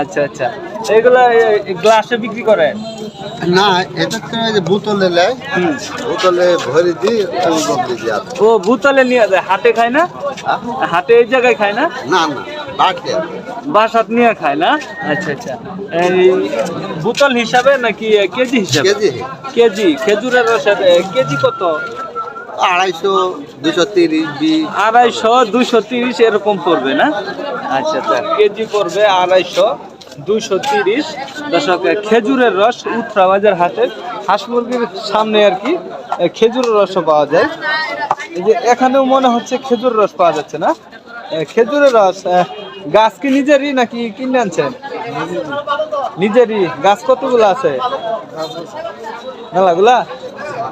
আচ্ছা আচ্ছা। এগুলো গ্লাসে বিক্রি করে? না এটা তো যে বোতলে নেয়। বোতলে ভরে। ও বোতলে নিয়ে যায় হাটে খায় না? হাটে এই জায়গায় খায় না? না না বাটে বাসাত নিয়ে খায় না? আচ্ছা আচ্ছা। এই বোতল হিসাবে নাকি কেজি হিসাবে? কেজি। কেজি খেজুরের রসের কেজি কত? আড়াইশো দুশো তিরিশ আড়াইশো দুশো তিরিশ এরকম পড়বে না? আচ্ছা আচ্ছা। কেজি পড়বে আড়াইশো। দুইশো তিরিশ দর্শক খেজুরের রস উত্তরা বাজার হাটে। হাঁস মুরগির সামনে আর কি খেজুরের রসও পাওয়া যায়। এই যে এখানেও মনে হচ্ছে খেজুর রস পাওয়া যাচ্ছে না? খেজুরের রস গাছ কি নিজেরই নাকি কিনে আনছেন? নিজেরই, গাছ কতগুলো আছে? মেলাগুলা?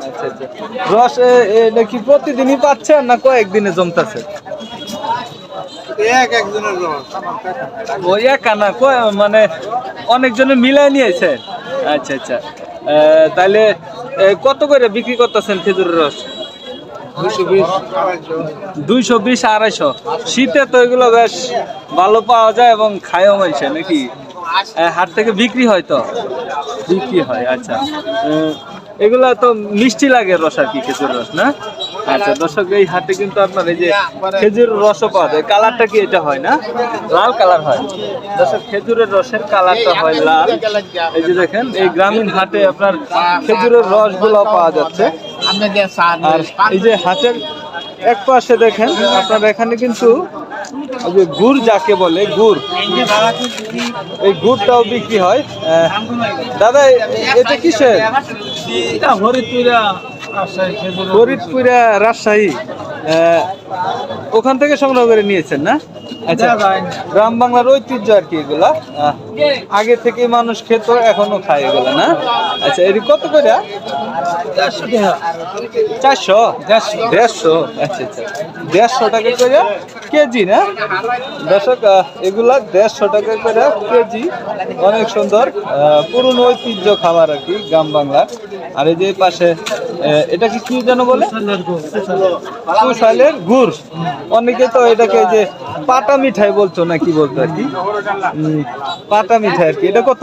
আচ্ছা আচ্ছা। রস এটা কি প্রতিদিনই পাচ্ছেন না কয়েকদিনে জমতেছে? এক একজনের ওই একা না কয় মানে অনেকজনে মিলাই নিয়েছে। আচ্ছা আচ্ছা। তাহলে কত করে বিক্রি করতেছেন খেজুরের রস? দুইশো বিশ আড়াইশো। শীতে তো এগুলো বেশ ভালো পাওয়া যায় এবং খায়ও মানুষে নাকি? হাট থেকে বিক্রি হয় তো? বিক্রি হয় আচ্ছা। এগুলো তো মিষ্টি লাগে রস আর কি খেজুর রস না? আচ্ছা দর্শক, এই হাটে কিন্তু আপনার এই যে খেজুর রসও পাওয়া যায়। কালারটা কি এটা হয় না? লাল কালার হয়। দর্শক, খেজুরের রসের কালারটা হয় লাল। এই যে দেখেন, এই গ্রামীণ হাটে আপনার খেজুরের রসগুলো পাওয়া যাচ্ছে। আর এই যে হাটের এক পাশে দেখেন, আপনার এখানে কিন্তু যে গুড় যাকে বলে, গুড়। এই গুড়টাও বিক্রি হয়। দাদা, এটা কিসের? ফরিদপুরা রাজশাহী ওখান থেকে সংগ্রহ করে নিয়েছেন না? আচ্ছা গ্রাম বাংলার ঐতিহ্য আর কি এগুলা? আগে থেকে মানুষ খেত এখনও খায় এগুলা না? আচ্ছা এটি কত করে? চারশো? দেড়শো। আচ্ছা আচ্ছা। দেড়শো টাকা করে কেজি না? দর্শক এগুলা দেড়শো টাকা করে কেজি। অনেক সুন্দর পুরনো ঐতিহ্য খাবার আর কি গ্রাম বাংলার। আর এই যে পাশে আহ, এটা কি যেন বলে? কুশালের গুড়। অনেকে তো এটাকে যে পাটা মিঠাই বলছো না কি বলতো আর কি? পাটা মিঠাই আর কি। এটা কত?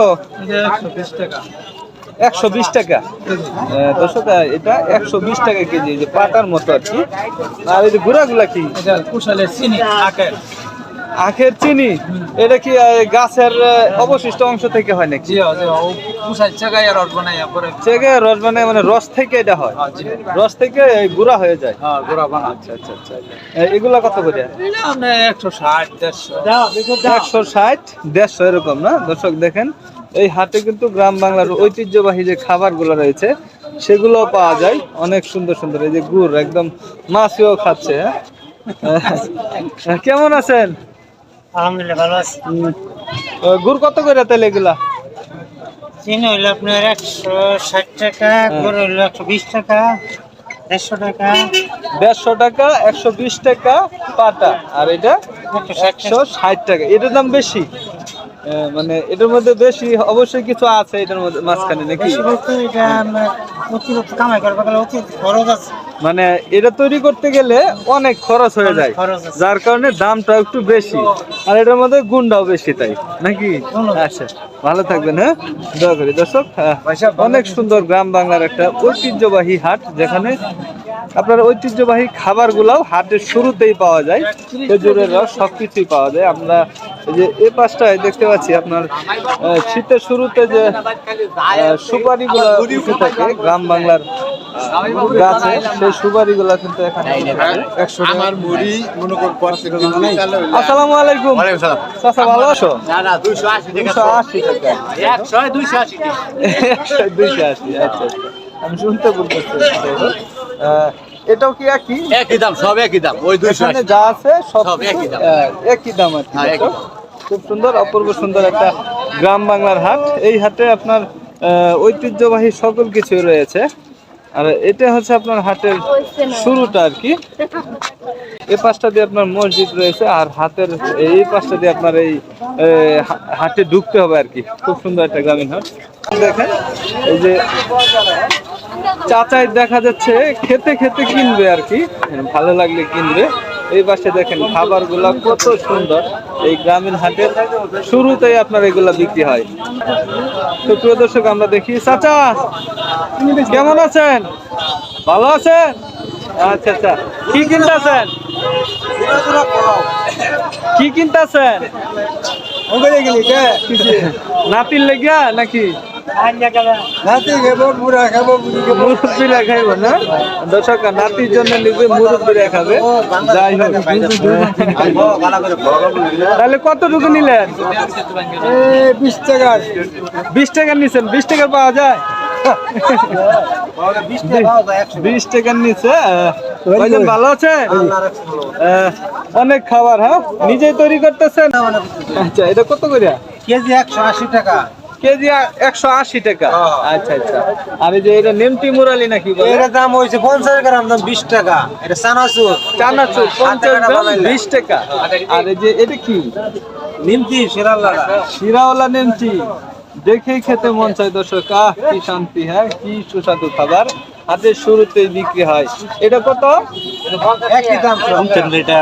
একশো বিশ টাকা। দর্শক এটা একশো বিশ টাকা কেজি পাতার যে পাটার মতো আর কি। আর এই যে গুড়াগুলা কি? আখের চিনি এটা কি গাছের অবশিষ্ট অংশ থেকে হয় নাকি? চেগে রস মানে মানে রস থেকে এটা হয়? রস থেকে এই গুঁড়া হয়ে যায়? গুড়া আচ্ছা আচ্ছা আচ্ছা এ- এগুলা কত করে? একশো ষাট দেড়শো। এরকম না? দর্শক দেখেন এই হাটে কিন্তু গ্রাম বাংলার ঐতিহ্যবাহী যে খাবারগুলো রয়েছে সেগুলো পাওয়া যায়। অনেক সুন্দর সুন্দর এই যে গুড় একদম মাছিও খাচ্ছে হ্যাঁ? কেমন আছেন? আলহামদুলিল্লাহ ভালো আছি। গুড় কত করে তেলে এগুলা? চিনি হইল আপনার একশো ষাট টাকা গরু হইল একশো বিশ টাকা দেড়শো টাকা। দেড়শো টাকা একশো বিশ টাকা পাটা আর এটা একশো ষাট টাকা। এটার দাম বেশি? মানে এটার মধ্যে বেশি অবশ্যই কিছু আছে এটার মধ্যে মাঝখানে নাকি? অতিরিক্ত কামাই করব গেলে অতিরিক্ত খরচ আছে। মানে এটা তৈরি করতে গেলে অনেক খরচ হয়ে যায়। যার কারণে দামটা একটু বেশি। আর এটার মধ্যে গুণটাও বেশি তাই নাকি? আচ্ছা ভালো থাকবেন হ্যাঁ? দয়া করি। দর্শক অনেক সুন্দর গ্রাম বাংলার একটা ঐতিহ্যবাহী হাট যেখানে আপনার ঐতিহ্যবাহী খাবারগুলাও হাটের শুরুতেই পাওয়া যায় খেজুরের রস সব কিছুই পাওয়া যায়। আমরা এই যে এই পাশটায় দেখতে পাচ্ছি আপনার শীতের শুরুতে যে সুপারিগুলো উঠে থাকে গ্রাম বাংলার গাছে সেই সুপারিগুলো কিন্তু এখানে। আমার মুড়ি মনে আসসালামু আলাইকুম। চাচা ভালো আছো? না না দুশো আশি দুশো আশি টাকা। আচ্ছা আচ্ছা। আমি শুনতে বলতেছি। এটাও কি একই? একই দাম সব একই দাম ওই এখানে যা আছে সব একই দাম। একই দাম আর কি, হ্যাঁ, খুব সুন্দর অপূর্ব সুন্দর একটা গ্রাম বাংলার হাট। এই হাটে আপনার ঐতিহ্যবাহী সকল কিছু রয়েছে। আর এটা হচ্ছে আপনার হাটের শুরুটা আর কি। এই পাশটা দিয়ে আপনার মসজিদ রয়েছে আর হাতের এই পাশটা দিয়ে আপনার এই হাটে ঢুকতে হবে আর কি। খুব সুন্দর একটা গ্রামীণ হাট। দেখেন এই যে চাচাই দেখা যাচ্ছে খেতে খেতে কিনবে আর কি। ভালো লাগলে কিনবে। এই পাশে দেখেন খাবারগুলা কত সুন্দর। এই গ্রামীণ হাটের শুরুতেই আপনার এগুলা বিক্রি হয়। তো প্রিয় দর্শক আমরা দেখি। চাচা কেমন আছেন? ভালো আছেন? আচ্ছা আচ্ছা। কি কিনতেছেন? কি কিনতেছেন? নাতির লেগিয়া নাকি? মুরব্বীরা খাইব না? দর্শক নাতির জন্য নিবে মুরব্বীরা খাবে। যাই হোক। তাহলে কতটুকু নিলেন? বিশ টাকা। বিশ টাকা নিছেন। বিশ টাকা পাওয়া যায়? বিশ টাকার নিচে ভালো আছে? অনেক খাবার হ্যাঁ? নিজেই তৈরি করতেছেন? আচ্ছা এটা কত করে কেজি একশো আশি টাকা। কেজি একশো আশি টাকা। আচ্ছা আচ্ছা। আর এই যে এটা নেমটি মুরালি নাকি এর দাম হয়েছে পঞ্চাশ গ্রাম দাম বিশ টাকা। এটা চানাচুর। চানাচুর পঞ্চাশ গ্রাম বিশ টাকা। আর এই যে এটা কি? নিমতি শিরাল্লাড়া শিরাওয়ালা নেমচি দেখেই খেতে মন চায় দর্শক। আহ কি শান্তি হ্যাঁ কি সুস্বাদু খাবার। হাতের শুরুতেই বিক্রি হয়। এটা কত? একই দাম। এটা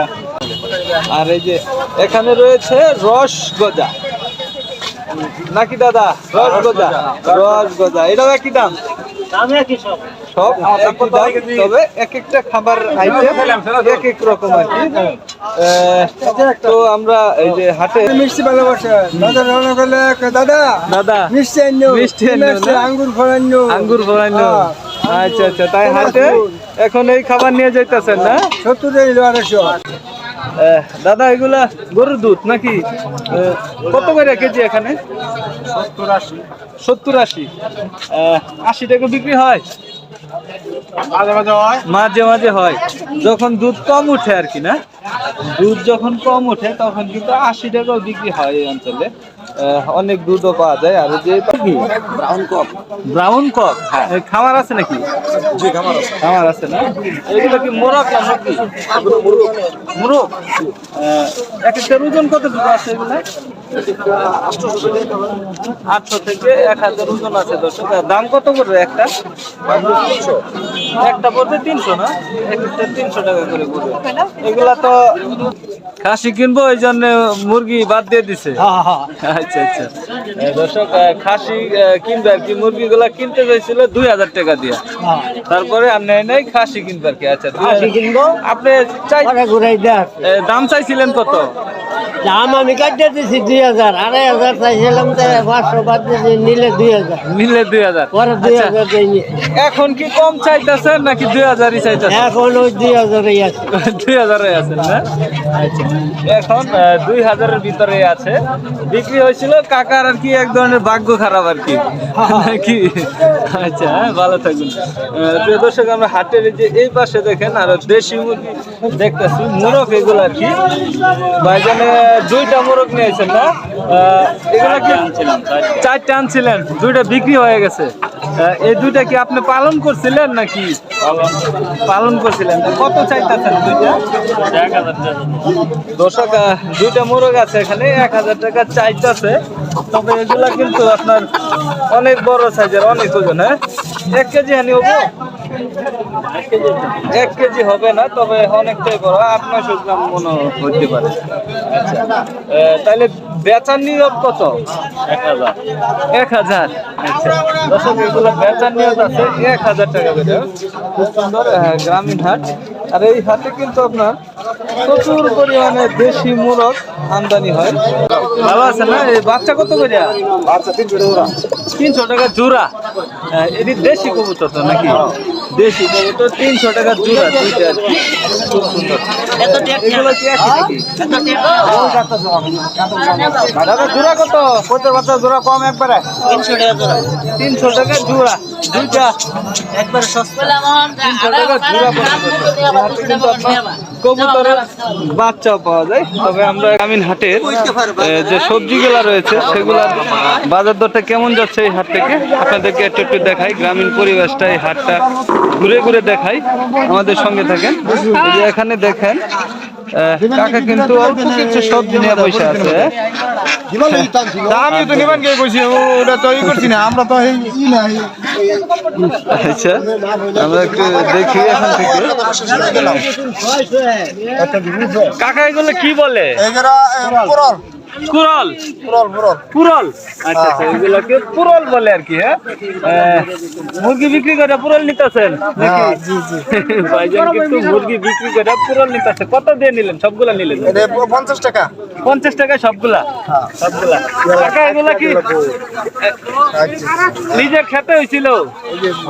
আর এই যে এখানে রয়েছে রস গজা। নাকি দাদা? রস গজা। রস গজা। এটাও একই দাম? সব। একই দাম তবে এক একটা খাবার আইটেম এক এক রকম আর কি। আহ, তো আমরা এই যে হাটে মিষ্টি ভালোবাসে দাদা রান্না করলে দাদা দাদা মিষ্টি আন্য মিষ্টি আঙ্গুর ফল আন্য আঙ্গুর ফলাইনো আচ্ছা আচ্ছা তাই হাটে এখন এই খাবার নিয়ে যাইতেছেন না? সত্তর আড়াইশো দাদা এগুলা গরুর দুধ নাকি? কত করে কেজি এখানে? সত্তর আশি। সত্তর আশি। আশি টাকা বিক্রি হয়? মাঝে মাঝে হয়। যখন দুধ কম উঠে আর কি না? দুধ যখন কম উঠে তখন কিন্তু আশি টাকাও বিক্রি হয় এই অঞ্চলে। অনেক দুধও পাওয়া যায়। আর যে ব্রাউন কক ব্রাউন কক হ্যাঁ। খামার আছে নাকি? জি খামার আছে। খামার আছে না? এগুলো কি মোরগ না নাকি? মোরগ। এক একটা ওজন কত দুধ আছে এগুলো? আটশো থেকে এক হাজার ওজন আছে দর্শক। দাম কত করে একটা? একটা পড়বে তিনশো না? এক একটা তিনশো টাকা করে পড়বে। এগুলা তো খাসি কিনবো ওই জন্য মুরগি বাদ দিয়ে দিছে। আচ্ছা আচ্ছা। দর্শক খাসি কিনবে আর কি মুরগিগুলা কিনতে চাইছিল দুই হাজার টাকা দিয়ে। তারপরে আর নেয় নাই খাসি কিনবে আর কি আচ্ছা আপনি চাই দাম চাইছিলেন কত? দাম আমি কাটিয়ে দিছি দুই হাজার। আড়াই হাজার চাইছিলাম পাঁচশো বাদ নিলে দুই হাজার। নিলে দুই হাজার। পরে দুই আচ্ছা, হাজার এখন কি কম চাইতেছেন নাকি দুই হাজারই চাইতেছেন? এখন ওই দুই হাজারই আছে। দুই হাজারে আছেন না? আচ্ছা। এখন দুই হাজারের ভিতরে আছে। বিক্রি হয়েছিল কাকার আর কি এক ধরনের ভাগ্য খারাপ আর কি। নাকি? আচ্ছা হ্যাঁ, ভালো থাকুন। প্রিয় দর্শক আমরা হাটের যে এই পাশে দেখেন আর দেশি মুরগি দেখতেছি মোরগ এগুলো আর কি। ভাইজানে দুইটা মোরগ নিয়েছেন না? এগুলো কি চারটা আনছিলেন দুইটা বিক্রি হয়ে গেছে। এই দুইটা কি আপনি পালন করছিলেন নাকি? পালন করছিলেন। কত চাইতেছেন দুইটা? দর্শক দুইটা মোরগ আছে এখানে, এক হাজার টাকা চাইতেছে। তবে এগুলা কিন্তু আপনার অনেক বড় সাইজের, অনেক ওজন হ্যাঁ? এক কেজি হানি হব? এক কেজি হবে না তবে অনেকটাই বড়। আট নয়শো গ্রাম মনে হতে পারে। আচ্ছা। তাহলে বেচার নিয়ত কত? এক হাজার। এক হাজার। আচ্ছা। দর্শক এগুলো বেচার নিয়ত আছে এক হাজার টাকা করে। খুব সুন্দর গ্রামীণ হাট। আর এই হাটে কিন্তু আপনার প্রচুর পরিমাণে দেশি মোরগ আমদানি হয়। ভালো আছে না? এই বাচ্চা কত করে? তিনশো টাকা। তিনশো টাকা জোড়া। এটি দেশি কবুতর তো নাকি? দেশি কবুতর তিনশো টাকা জোড়া দুইটা আর কি। খুব সুন্দর। এগুলো কি একই নাকি? দাদা জোড়া কত? কত বাচ্চা জোড়া কম একবারে? তিনশো টাকা জোড়া। তিনশো টাকা জোড়া দুইটা। একবার সস্তা। তিনশো টাকা জোড়া পড়বে হাটে কিন্তু আপনার কবুতরের বাচ্চাও পাওয়া যায়। তবে আমরা গ্রামীণ হাটের যে সবজিগুলো রয়েছে সেগুলার বাজার দরটা কেমন যাচ্ছে এই হাট থেকে? আপনাদেরকে একটু একটু দেখাই গ্রামীণ পরিবেশটা এই হাটটা ঘুরে ঘুরে দেখাই। আমাদের সঙ্গে থাকেন। এখানে দেখেন কাকা কিন্তু অল্প কিছু সবজি নিয়ে বসে আছে। আমি তো নিবেন কে কইছি ওটা তো ই করছি না আমরা তো এই ই না আচ্ছা আমরা একটু দেখি এখান থেকে। কাকা এগুলো কি বলে? এগরা পুরল কুরল। পুরল আচ্ছা আচ্ছা এগুলোকে পুরল বলে আর কি হ্যাঁ? মুরগি বিক্রি করে পুরল নিতেছেন নাকি? ভাইজান কিন্তু মুরগি বিক্রি করে পুরল নিতেছে। কত দিয়ে নিলেন? সবগুলা নিলেন? পঞ্চাশ টাকা। পঞ্চাশ টাকা সবগুলা? সবগুলা। টাকা এগুলা কি? নিজের খেতে হয়েছিল?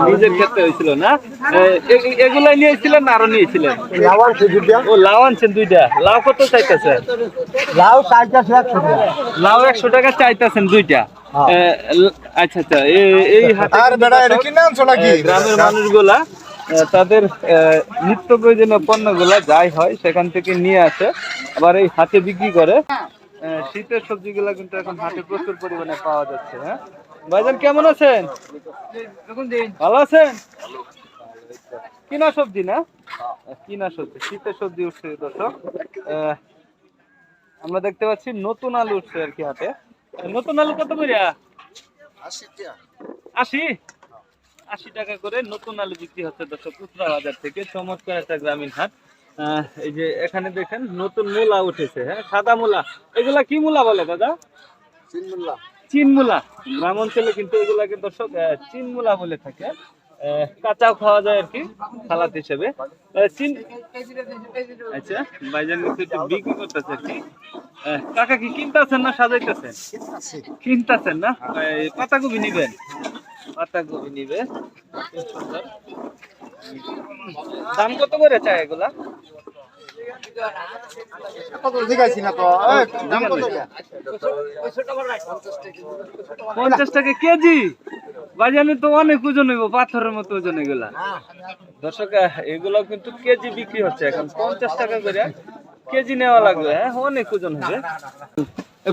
নিজের খেতে হয়েছিল না? এ- এ- নিয়েছিলেন না আরও নিয়েছিলেন? লাউ আনছেন দুইটা। লাউ কত চাইতেছে লাউ টাকা লাউ একশো টাকা চাইতেছেন দুইটা। আচ্ছা আচ্ছা এই গ্রামের মানুষগুলা তাদের নিত্য প্রয়োজনীয় পণ্যগুলা যাই হয় সেখান থেকে নিয়ে আসে আবার এই হাতে বিক্রি করে। শীতের সবজিগুলা কিন্তু এখন হাটে প্রচুর পরিমাণে পাওয়া যাচ্ছে হ্যাঁ? ভাইজান কেমন আছেন? ভালো আছেন? কিনা সবজি না? কিনা সবজি শীতের সবজি উঠছে দর্শক। আহ, আমরা দেখতে পাচ্ছি নতুন আলু উঠছে আর কি হাতে। নতুন আলু কত করে? আশি আশি? টাকা করে নতুন আলু বিক্রি হচ্ছে দর্শক উত্তরা বাজার থেকে চমৎকার একটা গ্রামীণ হাট। আহ, এই যে এখানে দেখেন নতুন মূলা উঠেছে হ্যাঁ সাদা মূলা। এগুলা কি মূলা বলে দাদা? চিন মূলা গ্রাম অঞ্চলে কিন্তু এগুলাকে দর্শক আহ, চিন মূলা বলে থাকে। কাঁচাও খাওয়া যায় আর কি, সালাদ হিসেবে। আচ্ছা কিন্তু একটু বিক্রি করতেছে আর কি। কাকা কি কিনতেছেন না সাজাইতেছেন কিনতেছেন না? পাতাকপি নিবেন? পাতাকপি নিবে দাম কত করে চায় এগুলা? পঞ্চাশ টাকা কেজি অনেক পাথরের মতো কিন্তু কেজি বিক্রি হচ্ছে এখন। পঞ্চাশ টাকা কেজি নেওয়া লাগবে হ্যাঁ অনেক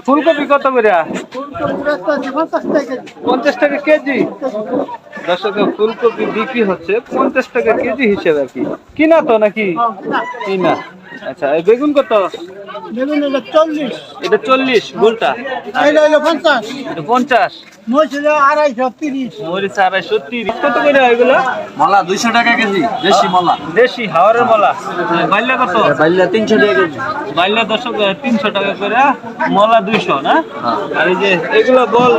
ফুলকপি কত করে? পঞ্চাশ টাকা কেজি। দর্শক, ফুলকপি বিক্রি হচ্ছে পঞ্চাশ টাকা কেজি হিসেবে আর কি। কিনা তো নাকি? কিনা। আচ্ছা এই বেগুন কত? বেগুন এটা চল্লিশ। এটা চল্লিশ গোলটা পঞ্চাশ। এটা পঞ্চাশ। মরিচ আড়াইশো তিরিশ। মরিচ আড়াইশো তিরিশ। কত করে এগুলো? মলা দুইশো টাকা কেজি দেশি মলা। দেশি হাওয়ারের মলা। বাইল্লা কত? তিনশো টাকা কেজি। বাইল্লা দশক তিনশো টাকা করে মলা দুইশো না? আর এই যে এগুলো বল।